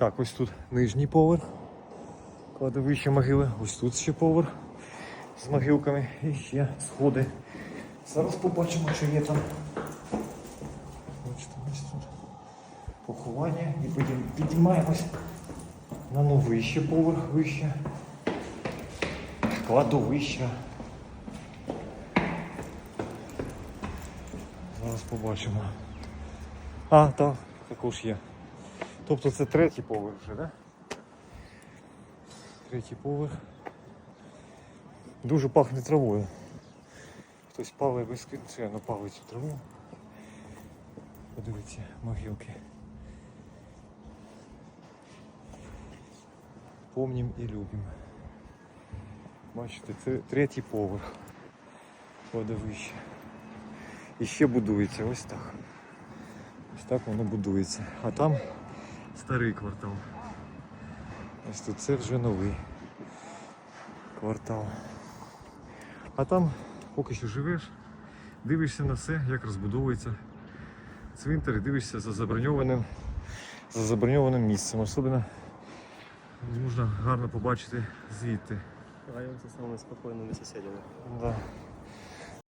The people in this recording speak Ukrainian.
Так, ось тут нижній поверх. Кладовище могили. Ось тут ще поверх з могилками. І ще сходи. Зараз побачимо, що є там. Бачите, ось тут поховання. І потім підіймаємось на новий ще поверх вище. Кладовище. Зараз побачимо. А, так, також є. Тобто це третій поверх вже. Да? Третій поверх. Дуже пахне травою. Хтось палить без кінця, напалить цю траву. Подивіться, могилки. Помнім і любим. Бачите, це третій поверх. Кладовище. І ще будується ось так. Ось так воно будується. А там старий квартал. Ось тут це вже новий квартал. А там поки що живеш, дивишся на все, як розбудовується цвинтар і дивишся за заброньованим, за заброньованим місцем. Особливо можна гарно побачити звідти. Район со самыми спокойными соседями. Да.